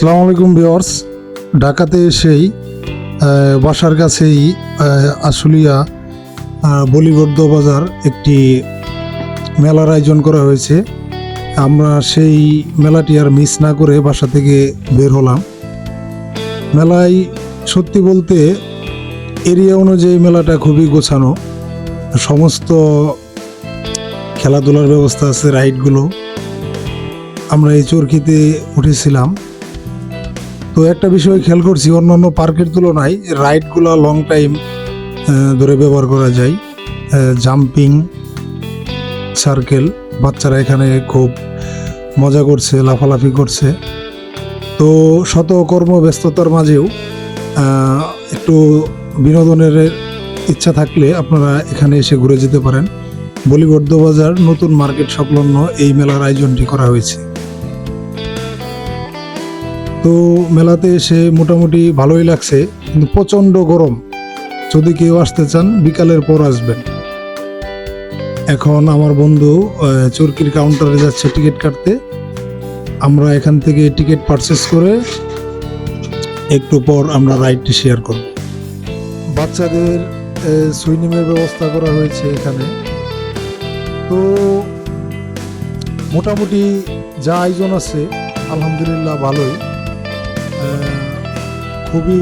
আসসালামু আলাইকুম ভিওর্স ঢাকাতে এসেই বাসার কাছেই আশুলিয়া বলিবদ্ধ বাজার একটি মেলার আয়োজন করা হয়েছে। আমরা সেই মেলাটি আর মিস না করে বাসা থেকে বের হলাম। মেলায় সত্যি বলতে এরিয়া অনুযায়ী মেলাটা খুবই গোছানো। সমস্ত খেলাধুলার ব্যবস্থা আছে, রাইডগুলো। আমরা এই চরকিতে উঠেছিলাম। তো একটা বিষয় খেয়াল করছি, অন্যান্য পার্কের তুলনায় রাইডগুলো লং টাইম ধরে ব্যবহার করা যায়। জাম্পিং সার্কেল বাচ্চারা এখানে খুব মজা করছে, লাফালাফি করছে। তো শত কর্মব্যস্ততার মাঝেও একটু বিনোদনের ইচ্ছা থাকলে আপনারা এখানে এসে ঘুরে যেতে পারেন। বলিবদ্ধ বাজার নতুন মার্কেট সংলগ্ন এই মেলার আয়োজনটি করা হয়েছে। তো মেলাতে এসে মোটামুটি ভালোই লাগছে, কিন্তু প্রচণ্ড গরম। যদি কেউ আসতে চান, বিকালের পর আসবেন। এখন আমার বন্ধু চরকির কাউন্টারে যাচ্ছে টিকিট কাটতে। আমরা এখান থেকে টিকিট পারচেস করে একটু পর আমরা রাইডটি শেয়ার করব। বাচ্চাদের সুইমিংয়ের ব্যবস্থা করা হয়েছে এখানে। তো মোটামুটি যা আয়োজন আছে, আলহামদুলিল্লাহ ভালোই। খুবই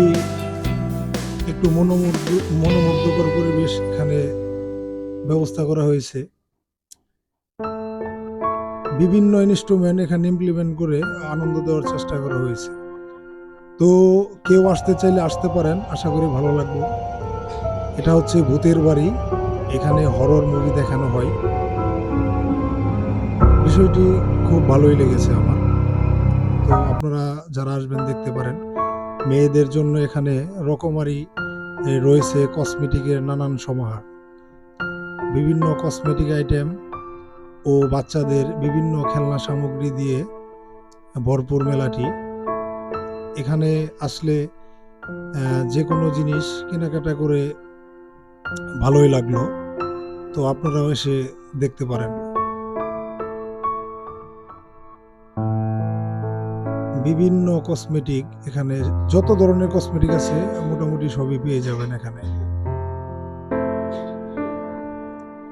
একটু মনোমুগ্ধ, মনোমুগ্ধকর পরিবেশ এখানে ব্যবস্থা করা হয়েছে। বিভিন্ন ইনস্ট্রুমেন্ট এখানে ইমপ্লিমেন্ট করে আনন্দ দেওয়ার চেষ্টা করা হয়েছে। তো কেউ আসতে চাইলে আসতে পারেন, আশা করি ভালো লাগবে। এটা হচ্ছে ভূতের বাড়ি, এখানে হরর মুভি দেখানো হয়। বিষয়টি খুব ভালোই লেগেছে আমার। আপনারা যারা আসবেন দেখতে পারেন। মেয়েদের জন্য এখানে রকমারি রয়েছে কসমেটিকের নানান সমাহার। বিভিন্ন কসমেটিক আইটেম ও বাচ্চাদের বিভিন্ন খেলনা সামগ্রী দিয়ে ভরপুর মেলাটি। এখানে আসলে যে কোনো জিনিস কেনাকাটা করে ভালোই লাগল। তো আপনারাও এসে দেখতে পারেন। বিভিন্ন কসমেটিক এখানে যত ধরনের কসমেটিক আছে মোটামুটি সবই পেয়ে যাবেন এখানে।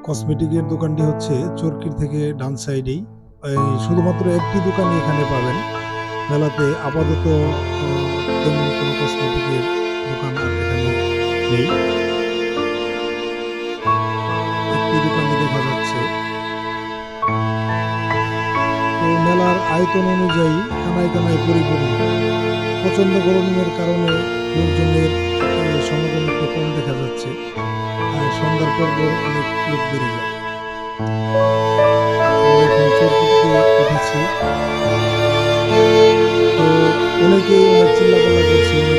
কসমেটিকের দোকানটি হচ্ছে চরকির থেকে ডান সাইডেই শুধুমাত্র একটি দোকানই এখানে পাবেন। মেলাতে আপাতত তেমন কোনো কসমেটিকের দোকান আর এখানে নেই। একটি দেখা যাচ্ছে। মেলার আয়তন অনুযায়ী কানায় কানায় পরিপূর্ণ। প্রচণ্ড গরমের কারণে লোকজনের সমাগম একটু কম দেখা যাচ্ছে। আর সন্ধ্যার পর পর অনেক লোক বেড়ে যায়। এখন তো অনেকেই অনেক চিল্লাপাল্লা করছে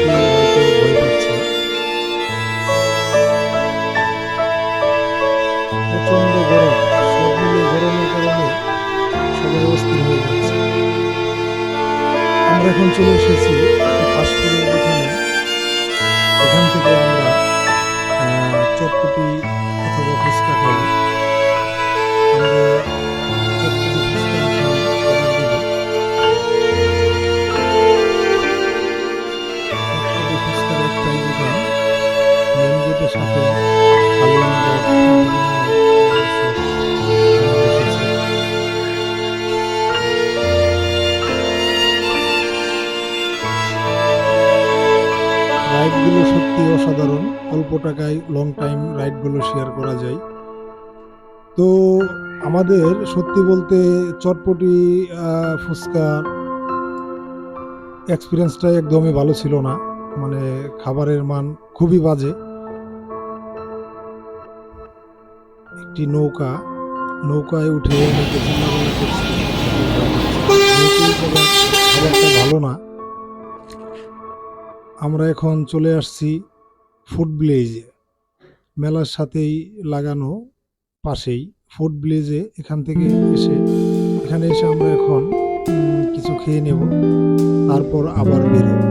এখন চলে এসেছি সত্যি অসাধারণ অল্প টাকায় লং টাইম রাইডগুলো শেয়ার করা যায়। তো আমাদের সত্যি বলতে চটপটি ফুচকা এক্সপিরিয়েন্সটা একদমই ভালো ছিল না। মানে খাবারের মান খুবই বাজে। একটি নৌকা, নৌকায় উঠে ভালো না। আমরা এখন চলে আসছি ফুড ভিলেজে মেলার সাথেই লাগানো পাশেই ফুড ব্লেজে এখান থেকে এসে, এখানে এসে আমরা এখন কিছু খেয়ে নেব, তারপর আবার বেরোব।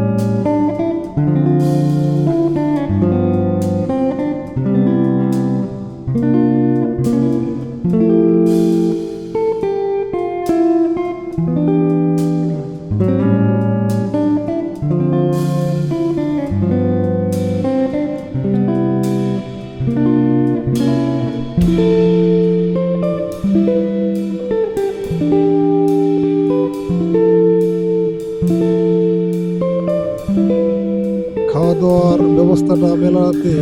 খাওয়া দাওয়ার ব্যবস্থাটা মেলাতে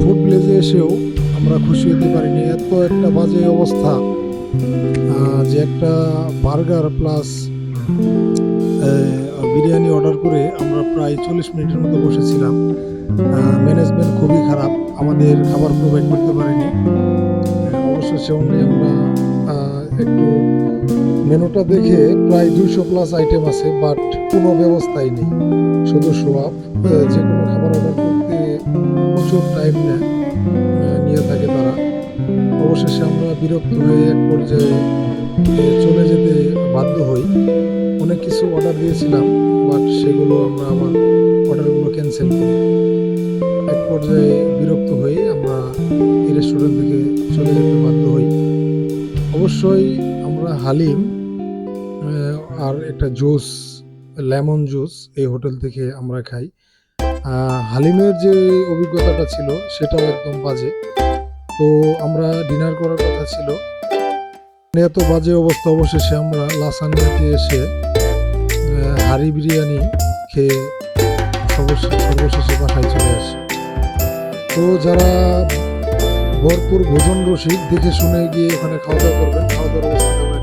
ফুড ভিলেজে এসেও আমরা খুশি হতে পারিনি। এত একটা বাজে অবস্থা। যে একটা বার্গার প্লাস বিরিয়ানি অর্ডার করে আমরা প্রায় চল্লিশ মিনিটের মতো বসেছিলাম। ম্যানেজমেন্ট খুবই খারাপ। আমাদের খাবার প্রোভাইড করতে পারেনি। অবশ্য অনুযায়ী আমরা একটু মেনুটা দেখে প্রায় দুইশো প্লাস আইটেম আছে বাট কোনো ব্যবস্থাই নেই। শুধু সোয়াব যে কোনো খাবার অর্ডার করতে প্রচুর টাইম নেয় নিয়ে থাকে তারা। অবশেষে আমরা বিরক্ত হয়ে এক পর্যায়ে চলে যেতে বাধ্য হই। অনেক কিছু অর্ডার দিয়েছিলাম বাট সেগুলো আমরা আমার অর্ডারগুলো ক্যান্সেল করি। এক পর্যায়ে বিরক্ত হয়ে আমরা এই রেস্টুরেন্ট থেকে চলে যেতে বাধ্য হই। অবশ্যই আমরা হালিম আর একটা জুস, লেমন জুস এই হোটেল থেকে আমরা খাই। হালিমের যে অভিজ্ঞতাটা ছিল, সেটাও একদম বাজে। তো আমরা ডিনার করার কথা ছিল। মানে এত বাজে অবস্থা, অবশেষে আমরা লাসানিয়াতে এসে হাড়ি বিরিয়ানি খেয়ে সর্বশেষ বাসায় চলে আসি। তো যারা ভরপুর ভোজন রসিক, দেখে শুনে গিয়ে ওখানে খাওয়া দাওয়া করবেন খাওয়া দাওয়ার